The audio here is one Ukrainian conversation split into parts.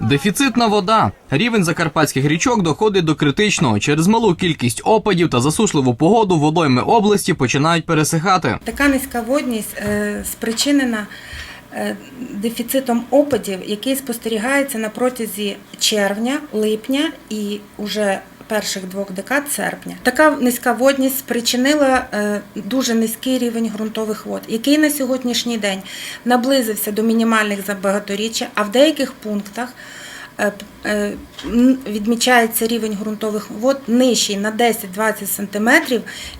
Дефіцитна вода. Рівень закарпатських річок доходить до критичного. Через малу кількість опадів та засушливу погоду водойми області починають пересихати. Така низька водність е, спричинена е, дефіцитом опадів, який спостерігається на протязі червня, липня і уже перших двох декад серпня. Така низька водність спричинила е, дуже низький рівень ґрунтових вод, який на сьогоднішній день наблизився до мінімальних за багаторіччя, а в деяких пунктах е, е, відмічається рівень ґрунтових вод нижчий на 10-20 см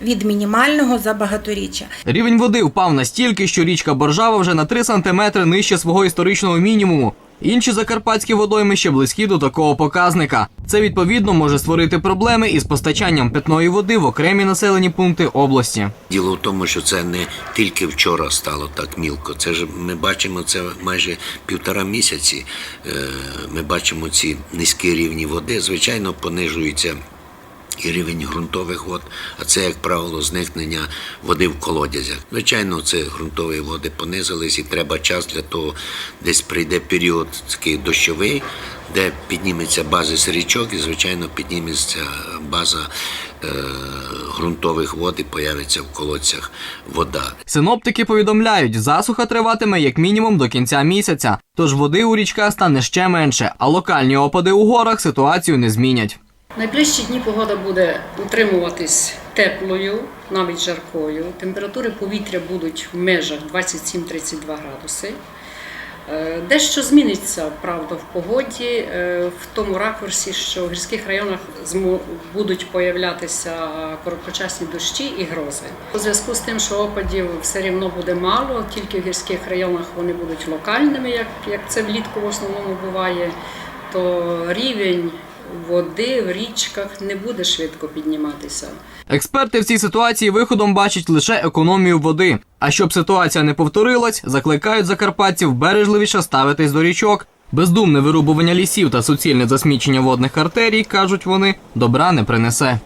від мінімального за багаторіччя. Рівень води впав настільки, що річка Боржава вже на 3 сантиметри нижче свого історичного мінімуму. Інші закарпатські водойми ще близькі до такого показника. Це відповідно може створити проблеми із постачанням питної води в окремі населені пункти області. Діло в тому, що це не тільки вчора стало так мілко. Це ж ми бачимо це майже півтора місяці. Е, Ми бачимо ці низькі рівні води. Звичайно, понижується і рівень ґрунтових вод, а це, як правило, зникнення води в колодязях. Звичайно, це ґрунтові води понизились, і треба час для того, десь прийде період такий дощовий, де підніметься базис річок, і звичайно підніметься база е, ґрунтових вод і появиться в колодцях вода. Синоптики повідомляють, засуха триватиме як мінімум до кінця місяця, тож води у річках стане ще менше, а локальні опади у горах ситуацію не змінять. Найближчі дні погода буде утримуватись теплою, навіть жаркою. Температури повітря будуть в межах 27-32 градуси. Е, Дещо зміниться, правда, в погоді, е, в тому ракурсі, що в гірських районах будуть появлятися короткочасні дощі і грози. У зв'язку з тим, що опадів все рівно буде мало, тільки в гірських районах вони будуть локальними, як, як це влітку в основному буває, то рівень води в річках не буде швидко підніматися. Експерти в цій ситуації виходом бачать лише економію води. А щоб ситуація не повторилась, закликають закарпатців бережливіше ставитись до річок. Бездумне вирубування лісів та суцільне засмічення водних артерій, кажуть вони, добра не принесе.